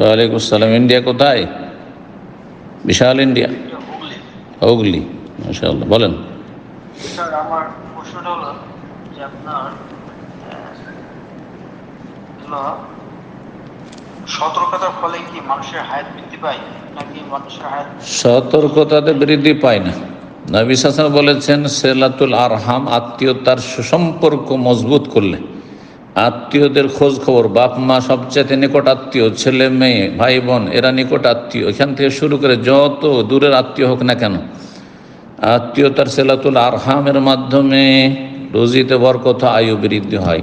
ওয়ালাইকুম আসসালাম। ইন্ডিয়া কোথায়? বিশাল ইন্ডিয়া। হুগলি। মাশাআল্লাহ বলেন। স্যার আমার প্রশ্নটা হলো যে আপনার সতর্কতার ফলে কি মানুষের হায়াত বৃদ্ধি পায় নাকি মানুষের হায়াত সতর্কতাতে বৃদ্ধি পায় না। নবী বলেছেন সেলাতুল আরহাম আত্মীয়তার সুসম্পর্ক মজবুত করলে। আত্মীয়দের খোঁজ খবর, বাপ মা সবচেয়ে নিকট আত্মীয়, ছেলে, মেয়ে, ভাই, বোন, এরা নিকট আত্মীয়। এখান থেকে শুরু করে যত দূরের আত্মীয় হোক না কেন, আত্মীয়তার সেলাতুল আরহামের মাধ্যমে রুজিতে বরকত আয়ু বৃদ্ধি হয়।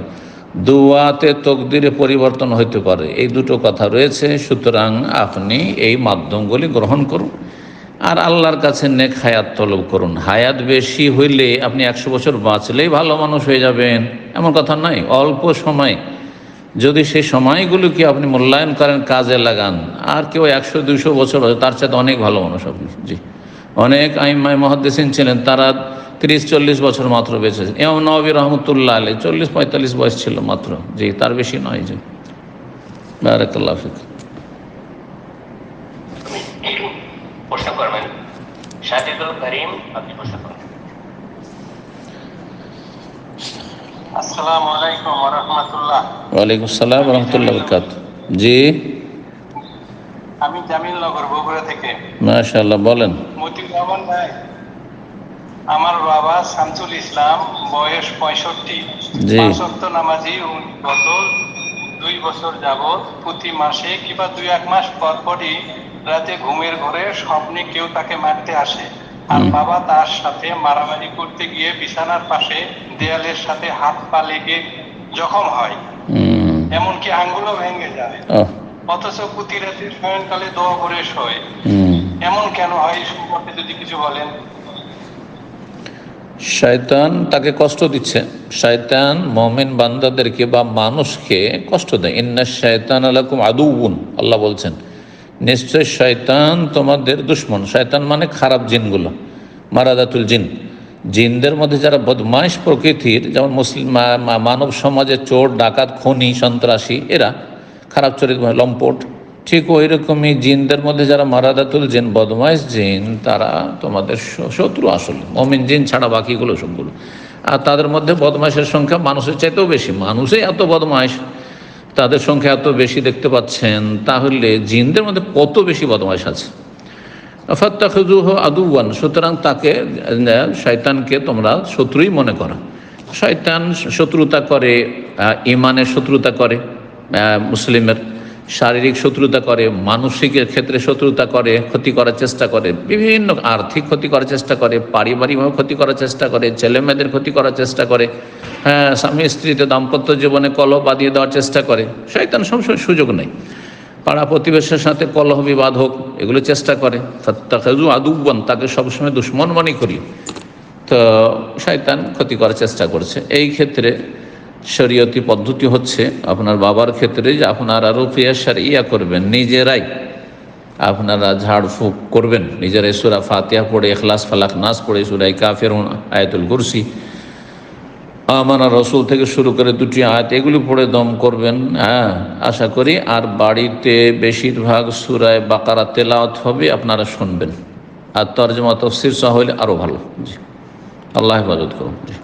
দুয়াতে তকদিরে পরিবর্তন হইতে পারে। এই দুটো কথা রয়েছে। সুতরাং আপনি এই মাধ্যমগুলি গ্রহণ করুন। আর আল্লাহর কাছে নেক হায়াত তলব করুন। হায়াত বেশি হইলে আপনি একশো বছর বাঁচলেই ভালো মানুষ হয়ে যাবেন। এমন কথা নয়, অল্প সময়। যদি সেই সময়গুলোকে আপনি মূল্যায়ন করেন, কাজে লাগান, আর কেউ একশো, দুশো বছর তার সাথে অনেক ভালো মানুষ আপনি। জি। অনেক আইমাই মহাদ্দেসিন ছিলেন, তারা তিরিশ, চল্লিশ বছর মাত্র বেঁচেছেন এম নবী রহমতুল্লাহ আলী চল্লিশ, পঁয়তাল্লিশ বয়স ছিল মাত্র। জি, তার বেশি নয়, জি। বারাকাল্লাহ ফিক। প্রশ্ন করবেন শাহিদুল করিম আপনি প্রশ্ন করবেন আসসালামু আলাইকুম রহমতুল্লাহ ওয়ালাইকুম আসসালাম রহমতুল্লাহ বরকাত জি? আমি জামিলনগর বগুড়া থেকে। মাশাআল্লাহ বলেন। মতিউর রহমান ভাই আমার বাবা শামসুল ইসলাম বয়স পঁয়ষট্টি। জি। নামাজি গত দুই বছর যাবৎ প্রতি মাসে কিংবা দুই এক মাস পর পরই রাতে ঘুমের ঘরে স্বপ্নে কেউ তাকে মারতে আসে। আর বাবা তার সাথে মারামারি করতে গিয়ে বিছানার পাশে দেয়ালের সাথে হাত পা লেগে জখম হয়। এমনকি আঙ্গুলও ভেঙে যায়। অথচ প্রতি রাতে শয়নকালে দোয়া করে শোয়। এমন কেন হয় এই সম্পর্কে যদি কিছু বলেন? শয়তান তাকে কষ্ট দিচ্ছে। শয়তান মমিন বান্দাদেরকে বা মানুষকে কষ্ট দেয়। ইন্না শয়তান আলাকুম আদুউন আল্লাহ বলছেন। নিশ্চয় শয়তান তোমাদের দুশ্মন। শয়তান মানে খারাপ জিনগুলো, মারাদাতুল জিন। জিনদের মধ্যে যারা বদমাইশ প্রকৃতির, যেমন মুসলিম মানব সমাজে চোর, ডাকাত, খনি, সন্ত্রাসী, এরা খারাপ চরিত্র লম্পট, ঠিক ওই রকমই জিনদের মধ্যে যারা মারাদাতুল জিন, বদমাইশ জিন, তারা তোমাদের শত্রু আসলে, মমিন জিন ছাড়া বাকিগুলো সবগুলো। আর তাদের মধ্যে বদমাইশের সংখ্যা মানুষের চাইতেও বেশি। মানুষই এত বদমাইশ তাদের সংখ্যা এত বেশি দেখতে পাচ্ছেন, তাহলে জিনদের মধ্যে কত বেশি বদমাইশ আছে? ফাত্তাখুজুহ আদুওয়ান, সুতরাং তাকে শয়তানকে তোমরা শত্রুই মনে করো। শয়তান শত্রুতা করে ইমানের শত্রুতা করে মুসলিমের। শারীরিক শত্রুতা করে, মানসিকের ক্ষেত্রে শত্রুতা করে, ক্ষতি করার চেষ্টা করে, বিভিন্ন আর্থিক ক্ষতি করার চেষ্টা করে, পারিবারিকভাবে ক্ষতি করার চেষ্টা করে ছেলে মেয়েদের ক্ষতি করার চেষ্টা করে হ্যাঁ স্বামী স্ত্রীতে দাম্পত্য জীবনে কলহ বাঁধিয়ে দেওয়ার চেষ্টা করে। শয়তান সবসময় সুযোগ নেই। পাড়া প্রতিবেশের সাথে কলহ বিবাদ হোক, এগুলো চেষ্টা করে। ফাত্তাখাজু আদুবান তাকে সবসময় দুশ্মন মনে করি। তো শয়তান ক্ষতি করার চেষ্টা করছে। এই ক্ষেত্রে শরীয়তি পদ্ধতি হচ্ছে আপনার বাবার ক্ষেত্রে যে আপনারা রুফিয়া ইয়া করবেন, নিজেরাই আপনারা ঝাড়ফুঁক করবেন। নিজেরাই সুরা ফাতিয়া পড়ে এখলাস ফালাক, নাস পড়ে সুরাই কাফের আয়াতুল কুরসি। আমানা রসুল থেকে শুরু করে দুটি আয়াত, এগুলি পড়ে দম করবেন। হ্যাঁ আশা করি আর বাড়িতে বেশিরভাগ সুরায় বাকারা তেলাওয়াত হবে, আপনারা শুনবেন। আর তর্জমা তফসির সহ হলে আরও ভালো। জি। আল্লাহ হেফাজত করুন। জি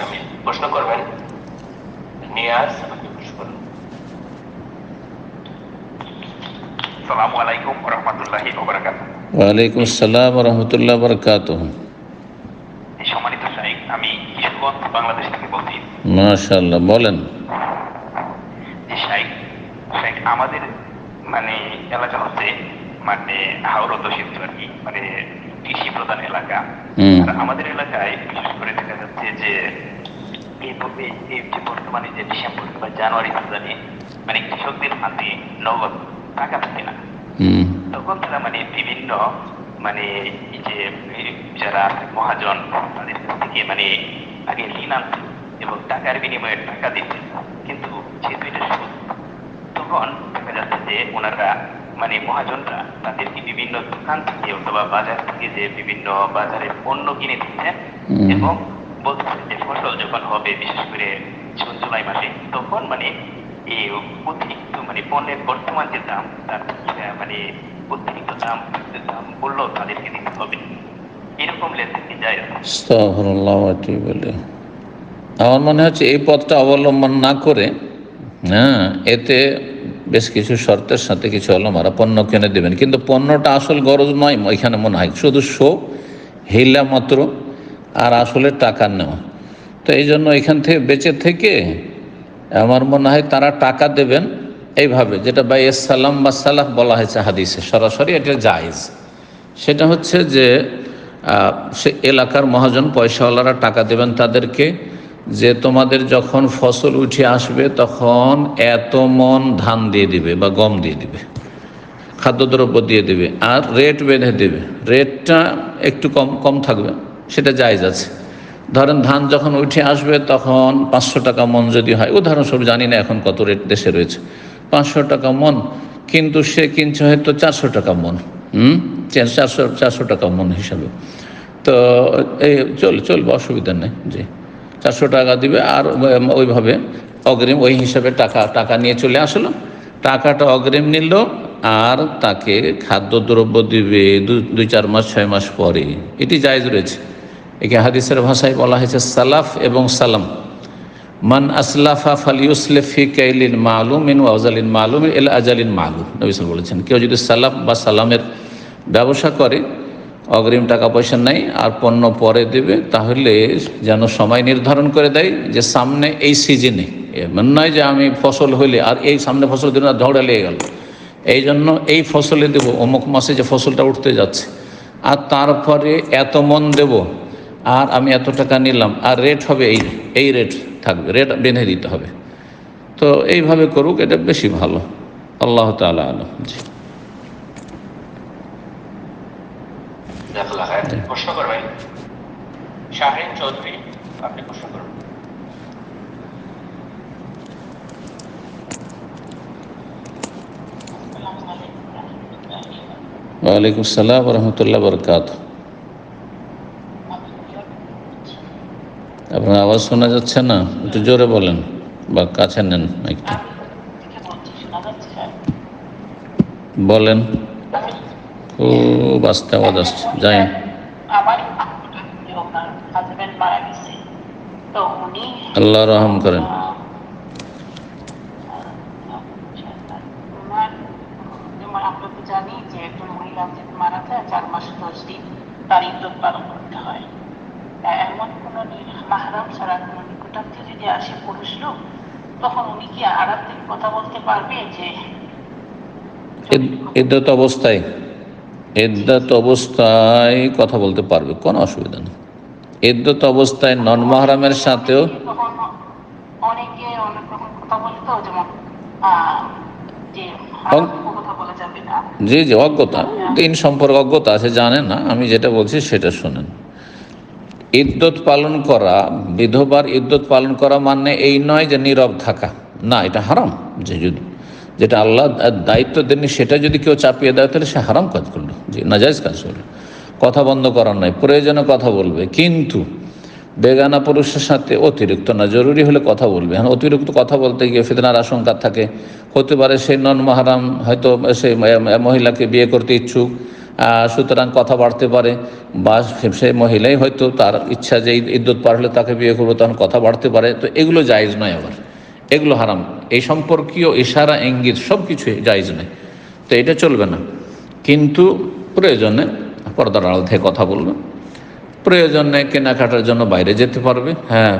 আমি প্রশ্ন করবেন নিয়াজ আপনি প্রশ্ন করুন সালামু আলাইকুম রহমতুল্লাহি ওয়ালাইকুম আসসালাম রহমতুল্লাহ বরকাত এই সম্মানিত শাহিক আমি কিশোরগঞ্জ বাংলাদেশ থেকে বলছি মাশাল্লাহ বলেন যে শাহিক শাহিক আমাদের মানে এলাকা হচ্ছে মানে হাওড় দোষিত আর কি মানে কৃষি প্রধান এলাকা। আর আমাদের এলাকায় বিশেষ করে দেখা যাচ্ছে যে এই যে বর্তমানে যে ডিসেম্বর বা জানুয়ারি মাসে মানে কৃষকদের হাতে নগদ টাকা থাকে না তখন তারা মানে বিভিন্ন মানে যে যারা মহাজন তাদের কাছ থেকে মানে আগে ঋণ আনছে এবং টাকার বিনিময়ে টাকা দিচ্ছে। কিন্তু যেহেতু এটা সুদ তখন দেখা যাচ্ছে যে ওনারা মানে মহাজনরা তাদেরকে বিভিন্ন দোকান থেকে অথবা বাজার থেকে যে বিভিন্ন বাজারে পণ্য কিনে দিচ্ছেন এবং বলতেছে যে ফসল যখন হবে বিশেষ করে জুন জুলাই মাসে তখন মানে এই অতিরিক্ত মানে পণ্যের বর্তমান যে দাম, তার মানে অতিরিক্ত দাম দাম বললেও তাদেরকে দিতে হবে। এরকম লেনদেন যায়? ইলাইহ। আমার মনে হচ্ছে এই পথটা অবলম্বন না করে হ্যাঁ এতে বেশ কিছু শর্তের সাথে কিছু আলমারা পণ্য কিনে দেবেন। কিন্তু পণ্যটা আসল গরজ নয়, এখানে মনে হয় শুধু শো, হিলা মাত্র, আর আসলে টাকা নেওয়া। তো এই জন্য এখান থেকে, বেঁচে থেকে আমার মনে হয় তারা টাকা দেবেন এইভাবে, যেটা বাই সালাম বা সালাফ বলা হয়েছে হাদিসে, সরাসরি এটা জায়েজ। সেটা হচ্ছে যে সে এলাকার মহাজন পয়সাওয়ালারা টাকা দেবেন তাদেরকে, যে তোমাদের যখন ফসল উঠে আসবে তখন এত মন ধান দিয়ে দিবে বা গম দিয়ে দিবে, খাদ্যদ্রব্য দিয়ে দেবে, আর রেট বেঁধে দেবে। রেটটা একটু কম কম থাকবে, সেটা জায়জ আছে। ধরেন ধান যখন উঠে আসবে, তখন পাঁচশো টাকা মন যদি হয়, উদাহরণস্বরূপ জানি না এখন কত রেট দেশে রয়েছে, পাঁচশো টাকা মন, কিন্তু সে কিনছে হয়তো চারশো টাকা মন, হুম? চারশো চারশো টাকা মন হিসাবে। তো এই চল, চলবে, অসুবিধা নেই, জি। চারশো টাকা দিবে আর ওইভাবে অগ্রিম ওই হিসাবে টাকা টাকা নিয়ে চলে আসলো। টাকাটা অগ্রিম নিল আর তাকে খাদ্যদ্রব্য দিবে দুই, চার মাস, ছয় মাস পরে। এটি জায়জ রয়েছে। একে হাদিসের ভাষায় বলা হয়েছে সালাফ এবং সালাম। মান আসলাফা ফালিউসলেফি কাইলিন মালুম মিন ওয়াজালিন মালুম এল আজালিন মালুম। নবিসাল বলেছেন, কেউ যদি সালাফ বা সালামের ব্যবসা করে, অগ্রিম টাকা পয়সা নেই আর পণ্য পরে দেবে, তাহলে যেন সময় নির্ধারণ করে দেয় যে সামনে এই সিজনে। এমন নয় যে আমি ফসল হইলে আর এই সামনে ফসল দিন আর ঝগড়া লেগে গেল। এই জন্য এই ফসলে দেবো, অমুক মাসে যে ফসলটা উঠতে যাচ্ছে, আর তারপরে এত মন দেব আর আমি এত টাকা নিলাম আর রেট হবে এই এই রেট থাকবে রেট বেঁধে দিতে হবে। তো এইভাবে করুক এটা বেশি ভালো। আল্লাহ তালা আলম। জি। চৌধুরী আপনি প্রশ্ন ওয়ালাইকুম আসসালাম রহমতুল্লাহ বরকাত আপনার আওয়াজ শোনা যাচ্ছে না? একটু জোরে বলেন বা কাছে নেন একটু বলেন। খুব আস্তে আওয়াজ আসছে। যাই। আল্লাহ রহম করেন ওনার যেমন আমরা তো জানি যে একজন মহিলা যদি মারা যায় চার মাস দশ দিন তার ইজ্জত পালন করতে হয় এ- এমন কোনো নি- মাহরাম ছাড়া কোনো নিকটাত্মীয় যদি আসে পুরুষ লোক তখন উনি কি আড়াত থেকে কথা বলতে পারবে যে এদ্যত অবস্থায় এদ্যত অবস্থায় কথা বলতে পারবে কোনো অসুবিধা নেই। এদ্যত অবস্থায় নন মাহরামের সাথেও জি জি অজ্ঞতা। দিন সম্পর্কে অজ্ঞতা আছে জানে না আমি যেটা বলছি সেটা শোনেন। ইদ্যত পালন করা বিধবার ইদ্যত পালন করা মানে এই নয় যে নীরব থাকা। না এটা হারাম যে যদি যেটা আল্লাহ দায়িত্ব দেননি, সেটা যদি কেউ চাপিয়ে দেয়, তাহলে সে হারাম কাজ করল। যে নাজাইজ কাজ করল। কথা বন্ধ করার নয় প্রয়োজনে কথা বলবে। কিন্তু বেগানা পুরুষের সাথে অতিরিক্ত না, জরুরি হলে কথা বলবে। হ্যাঁ অতিরিক্ত কথা বলতে গিয়ে ফিতনার আশঙ্কা থাকে। হতে পারে সেই নন মাহারাম, হয়তো সেই মহিলাকে বিয়ে করতে ইচ্ছুক সুতরাং কথা বাড়তে পারে। বা সেই মহিলাই হয়তো তার ইচ্ছা যে ইদ্যুৎ পার হলে তাকে বিয়ে করব, তখন কথা বাড়তে পারে। তো এগুলো জায়েজ নয় আবার। এগুলো হারাম। এই সম্পর্কীয় ইশারা, ইঙ্গিত সব কিছুই জায়জ নেই। তো এটা চলবে না। কিন্তু প্রয়োজনে, পর্দার আড়াল থেকে কথা বলবে। প্রয়োজনে কেনাকাটার জন্য বাইরে যেতে পারবে হ্যাঁ।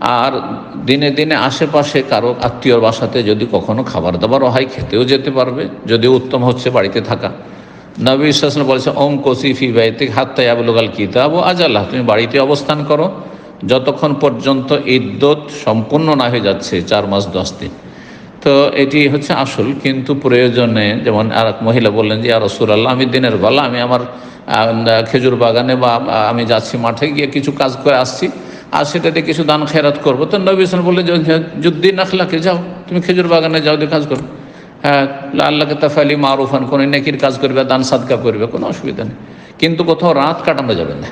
আর দিনে দিনে আশেপাশে কারও আত্মীয়র বাসাতে যদি কখনো খাবার দাবারও হয়, খেতেও যেতে পারবে, যদি উত্তম হচ্ছে বাড়িতে থাকা। নবী ইসলাম বলেছে ওম কসিফি বাইতিক হাত্তাই আবুলগাল কিতাব ও আজাল্লাহ তুমি বাড়িতে অবস্থান করো যতক্ষণ পর্যন্ত ইদ্যত সম্পূর্ণ না হয়ে যাচ্ছে, চার মাস, দশ দিন। তো এটি হচ্ছে আসল, কিন্তু প্রয়োজনে, যেমন আর এক মহিলা বললেন যে আর রসুল্লাহ আমি দিনের বেলা, আমি আমার খেজুর বাগানে বা আমি যাচ্ছি মাঠে গিয়ে কিছু কাজ করে আসছি, আর সেটাতে কিছু দান খেরাত করব। তো নবী ইসলাম বললেন যে, যুদ্দিন আখলাকে যাও, তুমি খেজুর বাগানে যাও, দিয়ে কাজ করো। হ্যাঁ আল্লাহকে তাফালি মারুফান, কোনো নেকির কাজ করবে, দান সাদকা করবে, কোনো অসুবিধা নেই। কিন্তু কোথাও রাত কাটানো যাবে না।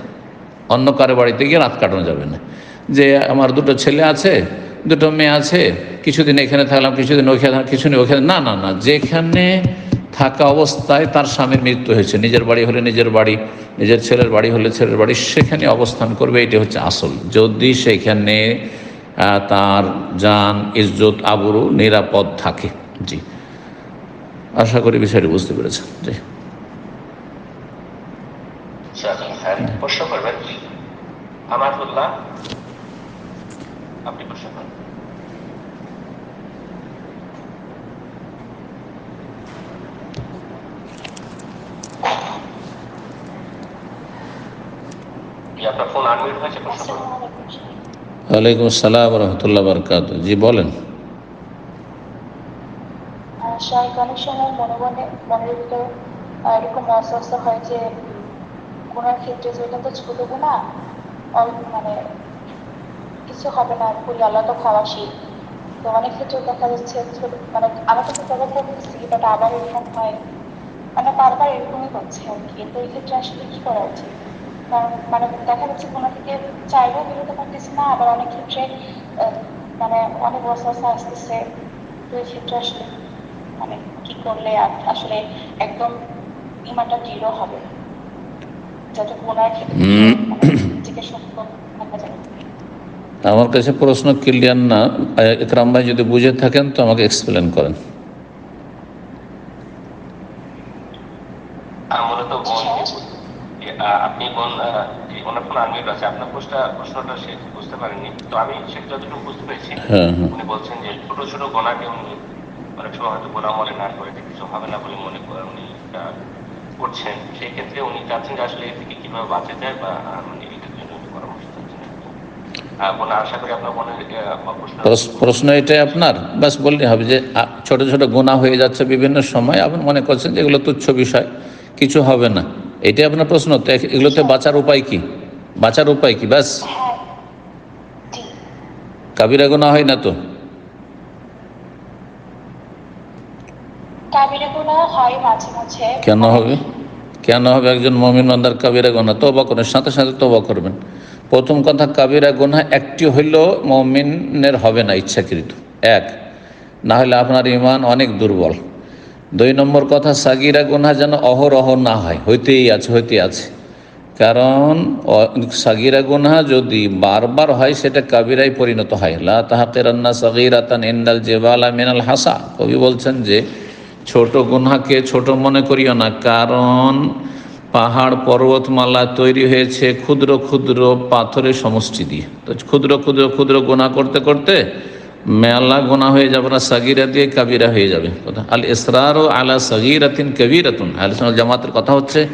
অন্য কারও বাড়িতে গিয়ে রাত কাটানো যাবে না। যে আমার দুটো ছেলে আছে, দুটো মেয়ে আছে, কিছুদিন এখানে থাকলাম, কিছুদিন ওইখানে কিছুদিন ওইখানে, না না না, যেখানে থাকা অবস্থায় তার স্বামীর মৃত্যু হয়েছে। নিজের বাড়ি হলে নিজের বাড়ি, নিজের ছেলের বাড়ি হলে ছেলের বাড়ি, সেখানে অবস্থান করবে এটি হচ্ছে আসল। যদি সেখানে তার যান ইজ্জত, আবরু নিরাপদ থাকে। জি। আশা করি বিষয়টি বুঝতে পেরেছেন। জি। স্যার প্রশ্ন করবেন। আমাতুল্লাহ আপনি প্রশ্ন করুন। কি আপনার ফোন আনমিউট হয়েছে? প্রশ্ন করুন। ওয়ালাইকুম আসসালাম রহমতুল্লাহ বরকাত জি বলেন। শারীরিক অনেক সময় মনে মনে মনের ভিতরে এরকম অস্বস্থ হয় যে গুণার ক্ষেত্রে যেটা তো ছোট গুণা মানে কিছু হবে না বলি আল্লাহ তো খাওয়াসি তো অনেক ক্ষেত্রে দেখা যাচ্ছে মানে আমরা তো তবে করতেছি বাট আবার এরকম হয়। মানে বারবার এরকমই হচ্ছে আর কি। তো এই ক্ষেত্রে আসলে কি করা উচিত? কারণ মানে দেখা যাচ্ছে কোনো থেকে চাইলেও বেরোতে পারতেছি না আবার অনেক ক্ষেত্রে মানে অনেক অস্বস্থ আসতেছে। তো এই ক্ষেত্রে আসলে মানে কি করলে আসলে একদম ইমানটা দৃঢ় হবে। যাতে গুণার আমার কাছে প্রশ্ন ক্লিয়ার না একরাম ভাই যদি বুঝে থাকেন তো আমাকে এক্সপ্লেন করেন। আপনি ওনার আছে আপনার প্রশ্নটা প্রশ্নটা সে বুঝতে পারেননি তো আমি সেটা যতটুকু বুঝতে পেরেছি হ্যাঁ হ্যাঁ। উনি বলছেন যে ছোট ছোট গোনাকে উনি অনেক সময় হয়তো গোনা মনে না করে কিছু হবে না বলে মনে করে উনি করছেন। সেই ক্ষেত্রে উনি চাচ্ছেন যে আসলে এ থেকে কীভাবে বাঁচা যায় বা মানে এটার জন্য উনি পরামর্শ চাচ্ছেন আহ, বোন আশা করি আপনার মনে প্রশ্ন এটাই আপনার। বাস বললে হবে যে ছোট ছোট গুণা হয়ে যাচ্ছে বিভিন্ন সময়। আপনি মনে করছেন যে এগুলো তুচ্ছ বিষয় কিছু হবে না। এটাই আপনার প্রশ্ন। এগুলোতে বাঁচার উপায় কি? বাঁচার উপায় কি? ব্যাস। কাবিরা গুণা হয় না তো? হয় কেন হবে? কেন হবে একজন মমিন মান্দার কাবিরা গোনা তবা করেন সাথে সাথে তবা করবেন। প্রথম কথা, কাবিরা গোনা একটি হইলেও মমিনের হবে না ইচ্ছাকৃত। এক, না হলে আপনার ইমান অনেক দুর্বল। দুই নম্বর কথা, সাগিরা গোনা যেন অহরহ না হয়। হইতেই আছে হইতেই আছে। কারণ সাগিরা গুনহা যদি বারবার হয়, সেটা কাবিরাই পরিণত হয়। লা তাহাকিরান্না সাগিরাতান ইন্দাল জেবালা মিনাল হাসা কবি বলছেন যে, ছোট গুনহাকে ছোট মনে করিও না। কারণ পাহাড়, পর্বতমালা তৈরি হয়েছে ক্ষুদ্র ক্ষুদ্র পাথরের সমষ্টি দিয়ে। তো ক্ষুদ্র ক্ষুদ্র ক্ষুদ্র গোনা করতে করতে মেলা গোনা হয়ে যাবে না, সাগিরা দিয়ে কাবিরা হয়ে যাবে। কথা, আল ইসরার আলা সাগিরাতিন কবিরাতুন। আল জামাতের কথা হচ্ছে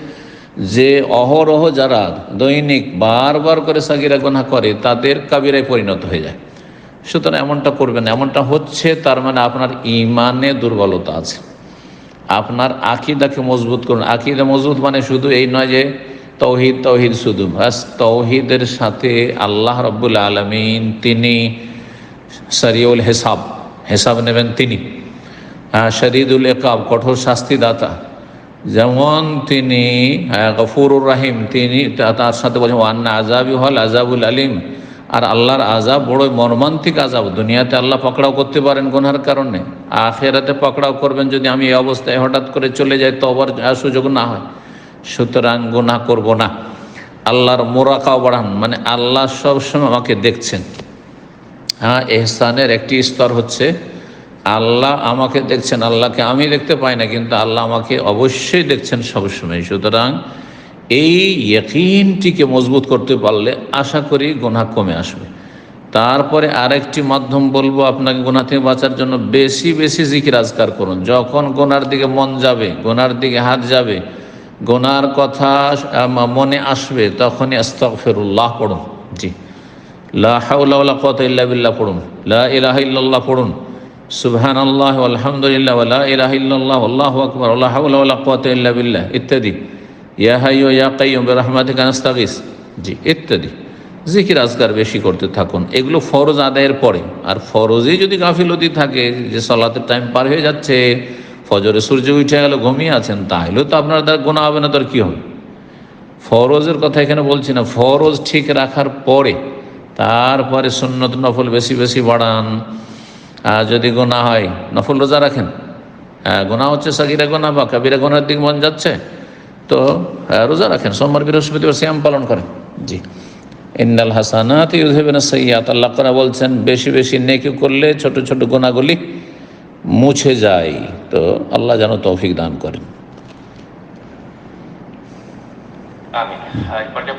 যে অহরহ যারা দৈনিক বারবার করে সাগিরা গোনা করে, তাদের কাবিরায় পরিণত হয়ে যায়। সুতরাং এমনটা করবেন। এমনটা হচ্ছে তার মানে আপনার ইমানে দুর্বলতা আছে। আপনার আকিদাকে মজবুত করুন। আকিদা মজবুত মানে শুধু এই নয় যে তৌহিদ তৌহিদ শুধু। বাস তৌহিদের সাথে আল্লাহ রব্বুল আলমিন তিনি সারিউল হেসাব হেসাব নেবেন তিনি। হ্যাঁ শরীদুল একাব কঠোর শাস্তিদাতা। যেমন তিনি হ্যাঁ, গফুরুর রাহিম তিনি তার সাথে বলছেন ওয়ান্না আজাবি হল আজাবুল আলিম। আর আল্লাহর আজাব বড় মর্মান্তিক আজাব দুনিয়াতে আল্লাহ পকড়াও করতে পারেন গুনার কারণে। আখেরাতে পকড়াও করবেন যদি আমি এই অবস্থায় হঠাৎ করে চলে যাই তো আবার সুযোগ না হয়। সুতরাং গুনাহ করব না। আল্লাহর মোরাকাও বাড়ান। মানে আল্লাহ সবসময় আমাকে দেখছেন। হ্যাঁ এহসানের একটি স্তর হচ্ছে, আল্লাহ আমাকে দেখছেন। আল্লাহকে আমি দেখতে পাই না, কিন্তু আল্লাহ আমাকে অবশ্যই দেখছেন সবসময়। সুতরাং এই ইয়কিনটিকে মজবুত করতে পারলে আশা করি গোনা কমে আসবে। তারপরে আরেকটি মাধ্যম বলব আপনাকে গোনা থেকে বাঁচার জন্য, বেশি বেশি জিকির আজকার করুন। যখন গোনার দিকে মন যাবে গোনার দিকে হাত যাবে গোনার কথা মনে আসবে, তখনই আস্তফেরুল্লাহ পড়ুন। জি। লা হাওলা ওয়ালা কুওয়াতা ইল্লা পড়ুন। লা ইলাহা পড়ুন। সুবহানাল্লাহ আলহামদুলিল্লাহ ওয়া লা ইলাহা ইল্লাল্লাহ আল্লাহু আকবার হাওলা ওয়ালা ইল্লা বিল্লাহ, ইত্যাদি। হাইয়ু ইয়া জি, ইত্যাদি। জিকির, আজকার বেশি করতে থাকুন। এগুলো ফরজ আদায়ের পরে। আর ফরজই যদি গাফিলতি থাকে, যে সলাতের টাইম পার হয়ে যাচ্ছে, ফজরে সূর্য উঠে গেল, ঘুমিয়ে আছেন তাহলেও তো আপনার দ্বার গোনা হবে না, তার কী হবে? ফরজের কথা এখানে বলছি না। ফরজ ঠিক রাখার পরে, তারপরে সুন্নত নফল বেশি বেশি বাড়ান। আর যদি গোনা হয়, নফল রোজা রাখেন? হ্যাঁ গোনা হচ্ছে সাকিরা গোনা বা কাবিরা গোনার দিক মন যাচ্ছে? তো হ্যাঁ, রোজা রাখেন সোমবার বৃহস্পতিবার শ্যাম পালন করেন। জি। ইন্দাল হাসানাত ইউজেবেন সৈয়াত আল্লাহ করা বলছেন বেশি বেশি নেকি করলে ছোট ছোট গোনাগুলি মুছে যায়। তো আল্লাহ যেন তৌফিক দান করেন।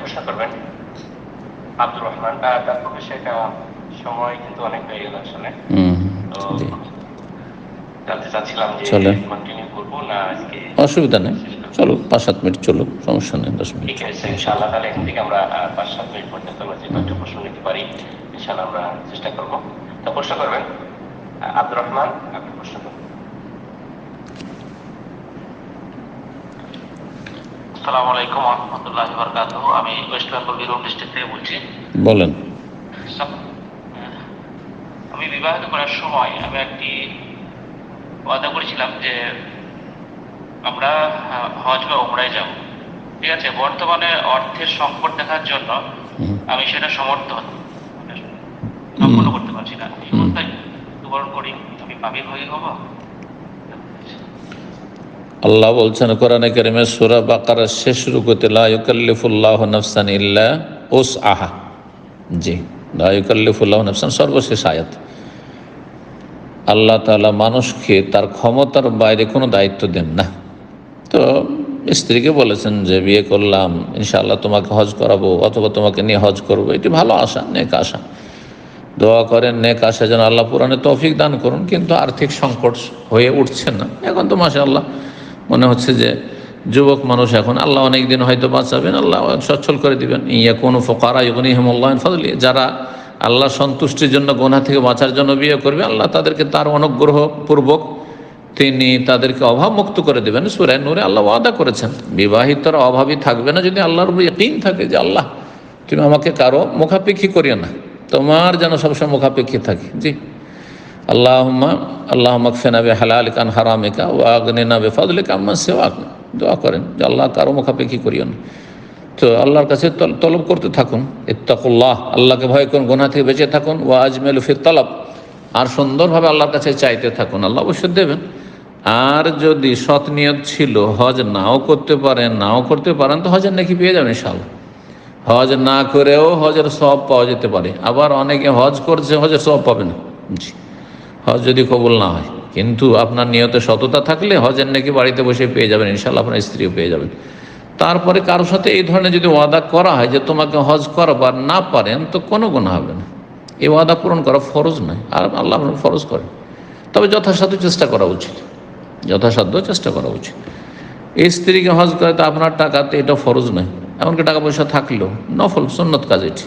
প্রশ্ন করবেন। আব্দুর রহমান। সেটা সময় কিন্তু অনেক হয়ে গেল আসলে। আজকে? অসুবিধা নেই। চলো পাঁচ সাত মিনিট চলো সমস্যা নেই দশ মিনিট। ঠিক আছে ইনশাআল্লাহ। তাহলে এখান থেকে আমরা পাঁচ সাত মিনিট পর্যন্ত আমরা যে কয়েকটা প্রশ্ন নিতে পারি ইনশাআল্লাহ আমরা চেষ্টা করব। তো প্রশ্ন করবেন আব্দুর রহমান আপনি প্রশ্ন করবেন আসসালামু আলাইকুম রহমতুল্লাহ বরকাত আমি ওয়েস্ট বেঙ্গল বীরভূম ডিস্ট্রিক্ট থেকে বলছি। বলেন। আমি বিবাহিত করার সময় আমি একটি ওয়াদা করেছিলাম যে আমরা হজ বা উমরায় যাব। ঠিক আছে? বর্তমানে অর্থের সংকট দেখার জন্য আমি সেটা সমর্থ মানে সম্পূর্ণ করতে পারছি না। মৃত্যুবরণ করি। আমি পাবি হয়ে হব আল্লাহ বলছেন কোরআনে কারিমে সুরা বাকার শেষ রুকুতে লাইকাল্লিফুল্লাহ নফসান ইল্লা ওস আহা জি লাইকাল্লিফুল্লাহ নফসান সর্বশেষ আয়াত। আল্লাহ তাআলা মানুষকে তার ক্ষমতার বাইরে কোনো দায়িত্ব দেন না। তো স্ত্রীকে বলেছেন যে, বিয়ে করলাম, ইনশাআল্লাহ তোমাকে হজ করাবো অথবা তোমাকে নিয়ে হজ করব। এটি ভালো আশা, নেক আশা। দোয়া করেন, নেক আশা যেন আল্লাহ পুরাণে তৌফিক দান করুন, কিন্তু আর্থিক সংকট হয়ে উঠছে না। এখন তো মাসে আল্লাহ মনে হচ্ছে যে, যুবক মানুষ এখন, আল্লাহ অনেক দিন হয়তো বাঁচাবেন, আল্লাহ সচ্ছল করে দিবেন। ইয়া কোনো ফকারা ইগনি হেমল্লাহ যারা আল্লাহ সন্তুষ্টির জন্য গোনা থেকে বাঁচার জন্য বিয়ে করবে। আল্লাহ তাদেরকে তার অনুগ্রহপূর্বক তিনি তাদেরকে অভাব মুক্ত করে দেবেন। সুরায় নূরে আল্লাহ ওয়াদা করেছেন, বিবাহিতরা অভাবী থাকবে না যদি আল্লাহর ইকিন থাকে যে, আল্লাহ, তুমি আমাকে কারও মুখাপেক্ষী করিও না। তোমার যেন সবসময় মুখাপেক্ষী থাকে। জি। আল্লাহম্মা আল্লাহ মকফেনা বে হালাল কান হারামিকা ও আগনিনা বে ফজলিকা আম্মা সেওয়াক। দোয়া করেন যে, আল্লাহ কারও মুখাপেক্ষী করিও না। তো আল্লাহর কাছে তল- তলব করতে থাকুন। ইত্তাকুল্লাহ, আল্লাহকে ভয় করুন গোনা থেকে বেঁচে থাকুন। ও আজমেল ফির তলব, আর সুন্দরভাবে আল্লাহর কাছে চাইতে থাকুন। আল্লাহ অবশ্যই দেবেন। আর যদি সৎ নিয়ত ছিল, হজ নাও করতে পারেন, নাও করতে পারেন, তো হজের নাকি পেয়ে যাবেন ইনশাআল্লাহ। হজ না করেও হজের সব পাওয়া যেতে পারে। আবার অনেকে হজ করছে, হজের সব পাবে না জি। হজ যদি কবুল না হয়। কিন্তু আপনার নিয়তে সততা থাকলে হজের নাকি বাড়িতে বসে পেয়ে যাবেন। ইনশাল্লাহ আপনার স্ত্রীও পেয়ে যাবেন। তারপরে কারও সাথে এই ধরনের যদি ওয়াদা করা হয় যে তোমাকে হজ করবার না পারেন, তো কোনো গুণ হবে না। এই ওয়াদা পূরণ করা ফরজ নয়, আর আল্লাহ ফরজ করে। তবে যথাসাধ্য চেষ্টা করা উচিত। যথাসাধ্য চেষ্টা করা উচিত। এই স্ত্রীকে হজ করে তো আপনার টাকাতে এটা ফরজ নয়। এমনকি টাকা পয়সা থাকলেও নফল, সুন্নত কাজ এটি।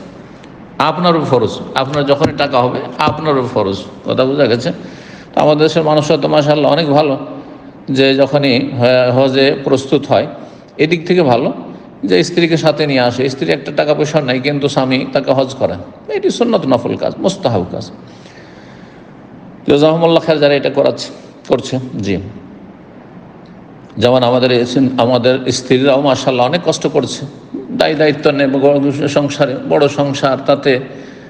আপনারও ফরজ। আপনার যখনই টাকা হবে, আপনারও ফরজ। কথা বোঝা গেছে? তো আমাদের দেশের মানুষরা তো মাসাল্লাহ অনেক ভালো। যে যখনই হ- হজে প্রস্তুত হয় এদিক থেকে ভালো যে স্ত্রীকে সাথে নিয়ে আসে, স্ত্রী একটা টাকা পয়সা নাই, কিন্তু স্বামী তাকে হজ করে। এটি সুন্নত নফল কাজ, মোস্তাহাব কাজ। জাহমুল্লাহ খের যারা এটা করাচ্ছে, করছে, জি। যেমন আমাদের আমাদের স্ত্রীরাও মাসাল্লাহ অনেক কষ্ট করছে। দায়ী দায়িত্ব গ- সংসারে, বড় সংসার, তাতে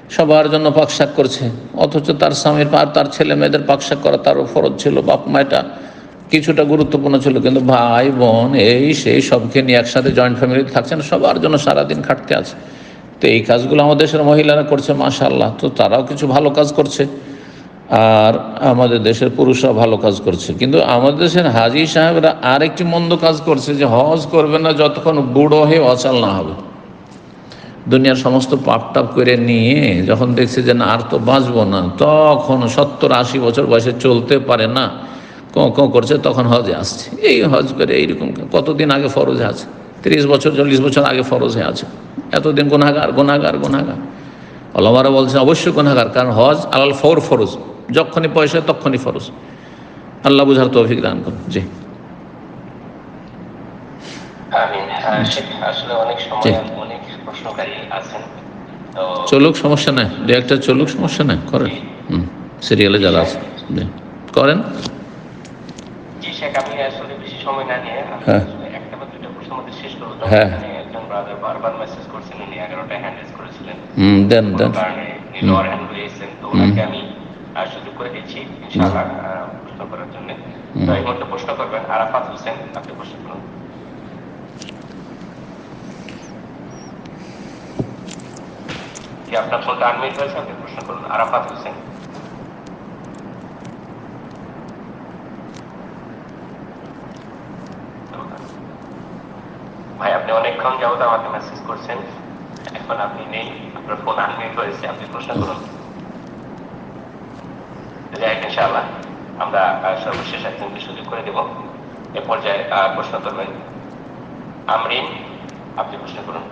সবার জন্য পাকশাক করছে। অথচ তার স্বামীর আর তার ছেলে মেয়েদের পাকশাক করা তারও ফরজ ছিল বাপ মায়েটা কিছুটা গুরুত্বপূর্ণ ছিল, কিন্তু ভাই, বোন, এই, সেই সবকে নিয়ে একসাথে জয়েন্ট ফ্যামিলিতে থাকছেন, সবার জন্য সারাদিন খাটতে আছে। তো এই কাজগুলো আমাদের দেশের মহিলারা করছে মাশাল্লাহ তো তারাও কিছু ভালো কাজ করছে, আর আমাদের দেশের পুরুষরা ভালো কাজ করছে। কিন্তু আমাদের দেশের হাজি সাহেবরা আরেকটি মন্দ কাজ করছে, যে হজ করবে না যতক্ষণ বুড়ো হয়ে অচল না হবে। দুনিয়ার সমস্ত পাপ টাপ করে নিয়ে যখন দেখছে যে না, আর তো বাঁচবো না, তখন সত্তর আশি বছর বয়সে চলতে পারে না। কো কো করছে তখন হজে আসছে। এই হজ করে এইরকম কতদিন আগে ফরজে আছে? তিরিশ বছর চল্লিশ বছর আগে ফরজে আছে। এতদিন গুনাগার গুনাগার গুনাগার আল্লাহরা বলছে অবশ্যই গুনাগার কারণ হজ আলাল ফর ফরজ। যখনই পয়সা তখনই ফরজ। আল্লাহ বুঝার তৌফিক দান করুন। জি। তো চলুক সমস্যা নাই। দু একটা চলুক সমস্যা নাই। করেন। হুম। সিরিয়ালে যারা আছে। করেন। শেখ আমি আসলে বেশি সময় না নিয়ে হ্যাঁ। একটা বা দুইটা প্রশ্নের মধ্যে শেষ করব। হ্যাঁ। একজন ব্রাদার বারবার মেসেজ করছেন উনি এগারোটায় হ্যান্ড রেজ করেছিলেন দেন দেন। কারণে লোয়ার হ্যান্ড হয়েছেন তো ওনাকে আমি সুযোগ করে দিচ্ছি ইনশাআল্লাহ প্রশ্ন করার জন্য। তো এই মুহূর্তে প্রশ্ন করবেন। আরাফাত হোসেন আপনি প্রশ্ন করুন। আপনার ফোনটা আনমিট হয়েছে? আপনি প্রশ্ন করুন। আরাফাত হোসেন ভাই আপনি অনেকক্ষণ যাবত আমাকে মেসেজ করছেন। এখন আপনি নেই আপনার ফোন আনমিট হয়েছে আপনি প্রশ্ন করুন। যাই ইনশাআল্লাহ আমরা সর্বশেষ একজনকে সুযোগ করে দেব। এ পর্যায়ে প্রশ্ন করবেন। আমরিন আপনি প্রশ্ন করুন।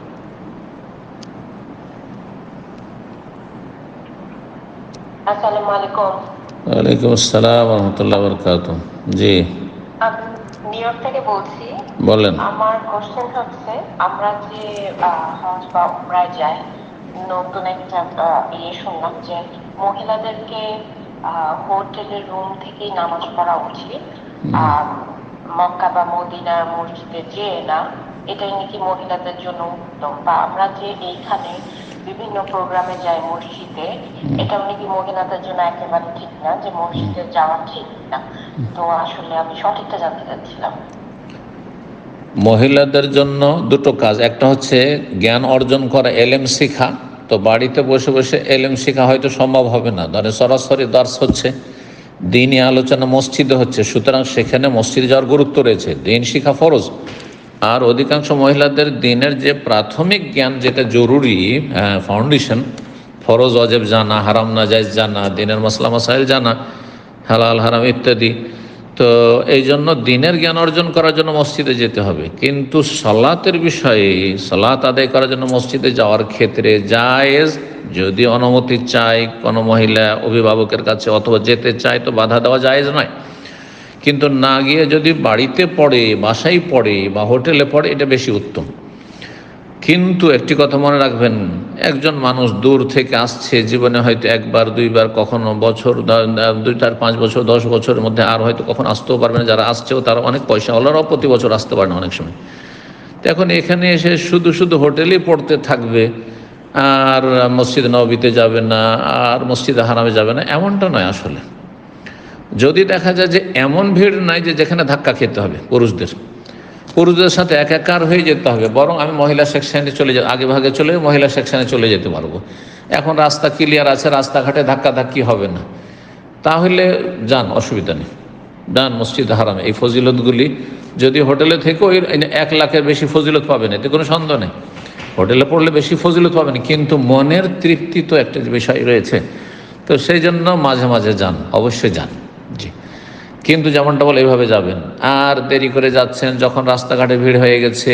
আসসালামু আলাইকুম। ওয়ালাইকুম আসসালাম রহমতুল্লাহ বরকাত জি। আমি নিউ ইয়র্ক থেকে বলছি বলেন। আমার কোশ্চেন হচ্ছে আমরা যে হজ বা উমরায় যাই নতুন একটা ইয়ে শুনলাম যে মহিলাদেরকে হোটেলের রুম থেকেই নামাজ পড়া উচিত। আর মক্কা বা মদিনার মসজিদে যে না এটাই নাকি মহিলাদের জন্য উত্তম। বা আমরা যে এইখানে বিভিন্ন প্রোগ্রামে যাই মসজিদে এটাও নাকি মহিলাদের জন্য একেবারে ঠিক না যে মসজিদে যাওয়া ঠিক না। তো আসলে আমি সঠিকটা জানতে চাচ্ছিলাম। মহিলাদের জন্য দুটো কাজ। একটা হচ্ছে জ্ঞান অর্জন করা, এলেম শিখা। তো বাড়িতে বসে বসে এলেম শিখা হয়তো সম্ভব হবে না। ধরে সরাসরি দর্শ হচ্ছে, দিনই আলোচনা মসজিদে হচ্ছে, সুতরাং সেখানে মসজিদে যাওয়ার গুরুত্ব রয়েছে। দিন শিখা ফরজ। আর অধিকাংশ মহিলাদের দিনের যে প্রাথমিক জ্ঞান যেটা জরুরি ফাউন্ডেশন ফরজ, অজেব জানা, হারাম নাজাইজ জানা, দিনের মশলা মশাইল জানা, হালাল, হারাম ইত্যাদি তো এই জন্য দিনের জ্ঞান অর্জন করার জন্য মসজিদে যেতে হবে। কিন্তু সলাতের বিষয়ে, সলাত আদায় করার জন্য মসজিদে যাওয়ার ক্ষেত্রে জায়েজ যদি অনুমতি চায় কোনো মহিলা, অভিভাবকের কাছে অথবা যেতে চায় তো বাধা দেওয়া জায়েজ নয়। কিন্তু না গিয়ে যদি বাড়িতে পড়ে, বাসায় পড়ে বা হোটেলে পড়ে, এটা বেশি উত্তম। কিন্তু একটি কথা মনে রাখবেন একজন মানুষ দূর থেকে আসছে, জীবনে হয়তো একবার, দুইবার, কখনো বছর দুই, চার, পাঁচ বছর, দশ বছরের মধ্যে আর হয়তো কখন আসতেও পারবে না। যারা আসছেও তারা অনেক পয়সা ওলারাও প্রতি বছর আসতে পারে না অনেক সময়। তো এখন এখানে এসে শুধু শুধু হোটেলেই পড়তে থাকবে, আর মসজিদ নবীতে যাবে না, আর মসজিদে হারামে যাবে না, এমনটা নয় আসলে। যদি দেখা যায় যে এমন ভিড় নাই যে যেখানে ধাক্কা খেতে হবে পুরুষদের। পুরুষদের সাথে একাকার হয়ে যেতে হবে, বরং আমি মহিলা সেকশনে চলে যা, আগে ভাগে চলে মহিলা সেকশনে চলে যেতে পারব। এখন রাস্তা ক্লিয়ার আছে, রাস্তাঘাটে ধাক্কা ধাক্কি হবে না। তাহলে যান, অসুবিধা নেই। যান, মসজিদ হারামে। এই ফজিলতগুলি যদি হোটেলে থেকেও এর এক লাখের বেশি ফজিলত পাবেন, এতে কোনো সন্দেহ নেই। হোটেলে পড়লে বেশি ফজিলত পাবেন, কিন্তু মনের তৃপ্তি তো একটা বিষয় রয়েছে। তো সেই জন্য মাঝে মাঝে যান, অবশ্যই যান। কিন্তু যেমনটা বলে এইভাবে যাবেন। আর দেরি করে যাচ্ছেন যখন রাস্তাঘাটে ভিড় হয়ে গেছে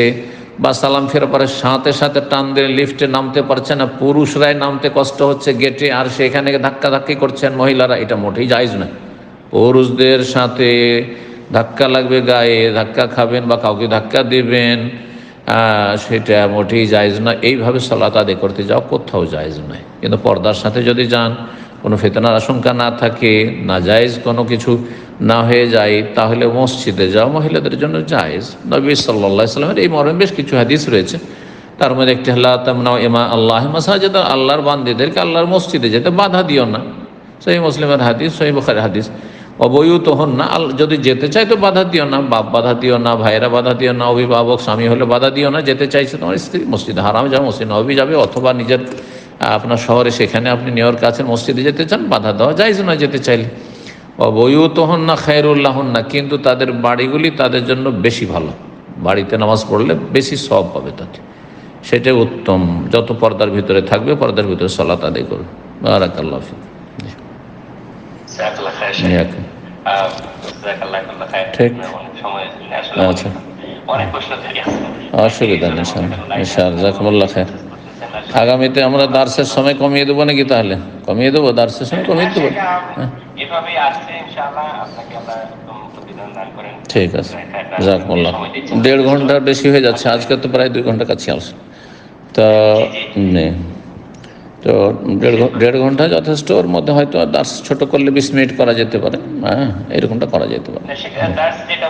বা সালাম ফেরার পরে সাথে সাথে টান দিয়ে লিফটে নামতে পারছে না, পুরুষরাই নামতে কষ্ট হচ্ছে গেটে, আর সেখানে ধাক্কা ধাক্কি করছেন মহিলারা। এটা মোটেই জায়জ না পুরুষদের সাথে ধাক্কা লাগবে গায়ে, ধাক্কা খাবেন বা কাউকে ধাক্কা দেবেন সেটা মোটেই জায়জ না এইভাবে সালাত আদায় করতে যাও কোথাও জায়জ নয়। কিন্তু পর্দার সাথে যদি যান, কোনো ফেতনার আশঙ্কা না থাকে না জায়েজ কোনো কিছু না হয়ে যায়, তাহলে মসজিদে যাওয়া মহিলাদের জন্য জায়েজ। নবী সাল্লাহ সাল্লামের এই মর্মে বেশ কিছু হাদিস রয়েছে। তার মধ্যে একটি আল্লাহ তামনাও এমা আল্লাহ মাসাজেদ। আল্লাহর বান্দিদেরকে আল্লাহর মসজিদে যেতে বাধা দিও না। সেই মুসলিমের হাদিস সেই বখারের হাদিস। অবয়ুত হন না যদি যেতে চাই তো বাধা দিও না। বাপ বাধা দিও না, ভাইয়েরা বাধা দিও না, অভিভাবক, স্বামী হলে বাধা দিও না। যেতে চাইছে তোমার স্ত্রী, মসজিদ হারাম যাবে মসজিদ নবী যাবে। অথবা নিজের আপনার শহরে সেখানে আপনি নিয়র কাছে মসজিদে যেতে চান, বাধা দেওয়া যায় না যেতে চাইলে। অবয়ুত হন না খায়রুল্লাহ হন না কিন্তু তাদের বাড়িগুলি তাদের জন্য বেশি ভালো। বাড়িতে নামাজ পড়লে বেশি সব পাবে তাতে সেটাই উত্তম। যত পর্দার ভিতরে থাকবে পর্দার ভিতরে সলাত আদায় করবে। বারাকাল্লাহ খায়ের। ঠিক। আচ্ছা। অসুবিধা নেই স্যার খায় আগামীতে আমরা দার্সের সময় কমিয়ে দেবো নাকি তাহলে? কমিয়ে দেবো দার্সের সময় কমিয়ে দেবো। হ্যাঁ এভাবেই আসছে ইনশাআল্লাহ আপনাকে আমরা প্রতিদান দান করেন। ঠিক আছে। জাকমুল্লাহ দেড় ঘণ্টার বেশি হয়ে যাচ্ছে। আজকে তো প্রায় দুই ঘণ্টা কাছে আসছে। তা তো দেড় দেড় ঘণ্টা যথেষ্ট। ওর মধ্যে হয়তো দাস ছোট করলে বিশ মিনিট করা যেতে পারে। হ্যাঁ এরকমটা করা যেতে পারে। এটা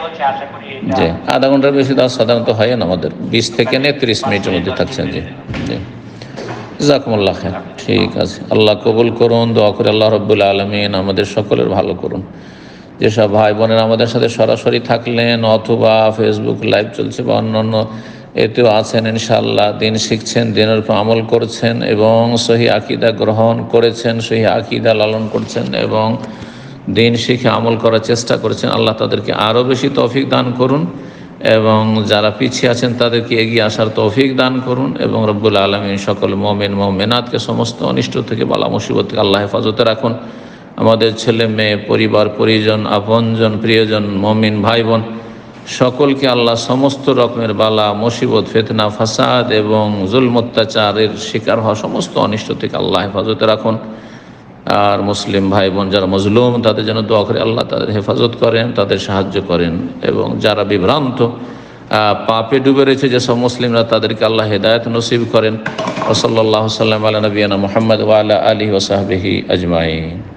জি। আধা ঘণ্টার বেশি দাস সাধারণত হয় না আমাদের। বিশ থেকে নিয়ে তিরিশ মিনিটের মধ্যে থাকছেন জি। জি। জাকমুল্লাহ খান ঠিক আছে। আল্লাহ কবুল করুন, দোয়া করে আল্লাহ রব্বুল আলমিন আমাদের সকলের ভালো করুন। যেসব ভাই বোনেরা আমাদের সাথে সরাসরি থাকলেন, অথবা ফেসবুক লাইভ চলছে বা অন্যান্য এতেও আছেন, ইনশাআল্লাহ দিন শিখছেন, দিনের উপর আমল করছেন এবং সহি আকিদা গ্রহণ করেছেন, সহি আকিদা লালন করছেন এবং দিন শিখে আমল করার চেষ্টা করছেন। আল্লাহ তাদেরকে আরও বেশি তৌফিক দান করুন। এবং যারা পিছিয়ে আছেন তাদেরকে এগিয়ে আসার তৌফিক দান করুন এবং রব্বুল আলমিন সকল মোমেন, মোমেনাতকে সমস্ত অনিষ্ট থেকে, বালা মুসিবত থেকে আল্লাহ হেফাজতে রাখুন। আমাদের ছেলে, মেয়ে, পরিবার, পরিজন, আপনজন, প্রিয়জন, মমিন ভাই বোন, সকলকে আল্লাহ সমস্ত রকমের বালা, মুসিবত, ফেতনা, ফাসাদ এবং জুল অত্যাচারের শিকার হওয়া সমস্ত অনিষ্ট থেকে আল্লাহ হেফাজতে রাখুন। আর মুসলিম ভাই বোন যারা মজলুম, তাদের যেন দোয়া করে আল্লাহ তাদের হেফাজত করেন, তাদের সাহায্য করেন এবং যারা বিভ্রান্ত পাপে ডুবে রয়েছে যেসব মুসলিমরা, তাদেরকে আল্লাহ হেদায়ত নসিব করেন। ওসল্লাহ সাল্লাম আলা নবীনা মোহাম্মদ ওয়ালা আলী ওসাহাবিহি আজমাইন।